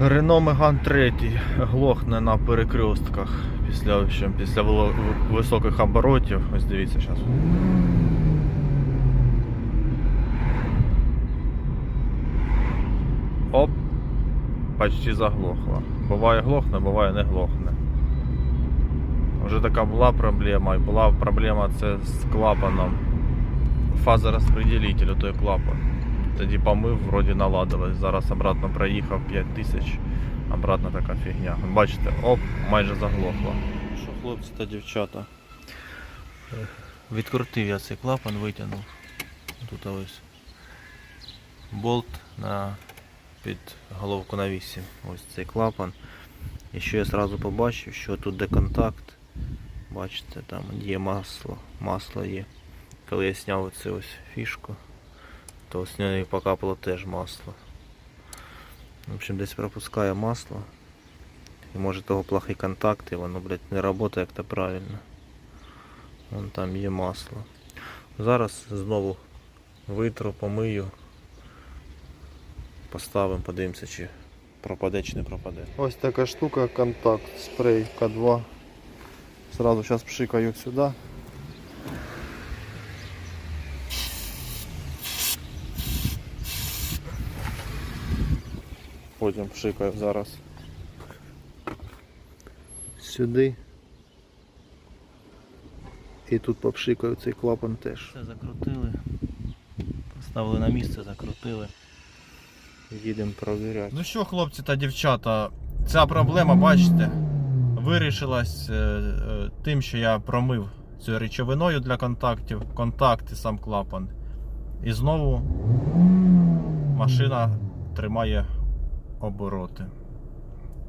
Рено Меган 3 глохне на перекрестках після, після високих оборотів. Ось дивіться зараз. Оп, почти заглохло. Буває глохне, буває не глохне. Вже така була проблема, і була проблема це з клапаном. Фазорозпределителю той клапан. Тоді помив, вроді наладилось. Зараз обратно проїхав 5000, обратно така фігня. Бачите, оп, майже заглохло. Що хлопці та дівчата? Відкрутив я цей клапан, витягнув. Тут ось болт на під головку на 8. Ось цей клапан. І що я одразу побачив, що тут де контакт. Бачите, там є масло. Масло є. Коли я зняв оцю ось фішку, то з неї покапало теж масло. В общем, десь пропускає масло. І може того плохий контакт, і воно, блядь, не працює як то правильно. Вон там є масло. Зараз знову витру, помию. Поставимо, подивимося, чи пропаде чи не пропаде. Ось така штука, контакт, спрей К2. Сразу зараз пшикаю сюди. Потім пшикаю зараз. Сюди. І тут попшикаю цей клапан теж. Все закрутили. Поставили на місце, закрутили. Їдемо провіряти. Ну що, хлопці та дівчата, ця проблема, бачите, вирішилась е, е, тим, що я промив цією речовиною для контактів, контакти, сам клапан. І знову машина тримає обороти.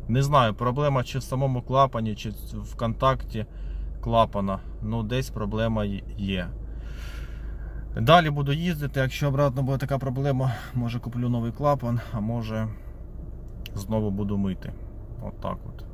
Не знаю, проблема чи в самому клапані, чи в контакті клапана. Ну, десь проблема є. Далі буду їздити, якщо обратно буде така проблема, може куплю новий клапан, а може знову буду мити. От так от.